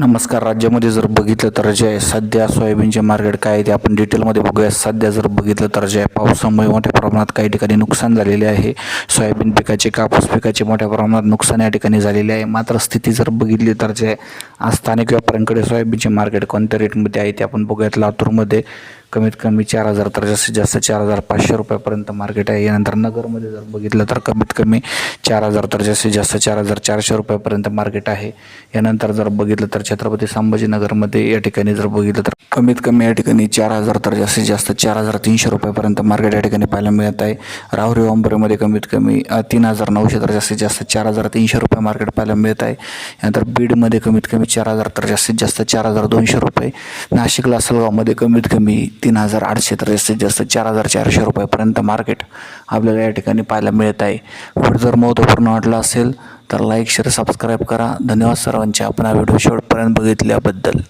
नमस्कार. राज्यामध्ये जर बघितलं तर जे आहे सध्या सोयाबीनचे मार्केट काय आहे ते आपण डिटेलमध्ये बघूया. सध्या जर बघितलं तर जे आहे पावसामुळे मोठ्या प्रमाणात काही ठिकाणी नुकसान झालेले आहे. सोयाबीन पिकाचे कापूस पिकाचे मोठ्या प्रमाणात नुकसान या ठिकाणी झालेले आहे. मात्र स्थिती जर बघितली तर जे आहे, आज स्थानिक व्यापाऱ्यांकडे सोयाबीनचे मार्केट कोणत्या रेटमध्ये आहे ते आपण बघूयात. लातूरमध्ये कमीत कमी चार हजार तर जास्तीत जास्त चार हजार पाचशे रुपयापर्यंत मार्केट आहे. यानंतर नगरमध्ये जर बघितलं तर कमीत कमी चार हजार तर जास्तीत जास्त चार हजार चारशे रुपयापर्यंत मार्केट आहे. यानंतर जर बघितलं तर छत्रपती संभाजीनगरमध्ये या ठिकाणी जर बघितलं तर कमीत कमी या ठिकाणी चार हजार तर जास्तीत जास्त चार हजार तीनशे रुपयापर्यंत मार्केट या ठिकाणी पाहायला मिळत आहे. राहुरी वांबरेमध्ये कमीत कमी तीन हजार नऊशे तर जास्तीत जास्त चार हजार तीनशे रुपये मार्केट पाहायला मिळत आहे. यानंतर बीडमध्ये कमीत कमी चार हजार तर जास्तीत जास्त चार हजार दोनशे रुपये. नाशिक लासलगावमध्ये कमीत कमी तीन हजार आठशे तर जास्तीत जास्त चार हजार चारशे रुपयापर्यंत मार्केट आपल्याला या ठिकाणी पाहायला मिळत आहे. व्हिडिओ जर महत्त्वपूर्ण वाटला असेल तर लाईक शेअर सबस्क्राईब करा. धन्यवाद सर्वांचे. आपण हा व्हिडिओ शेवटपर्यंत बघितल्याबद्दल.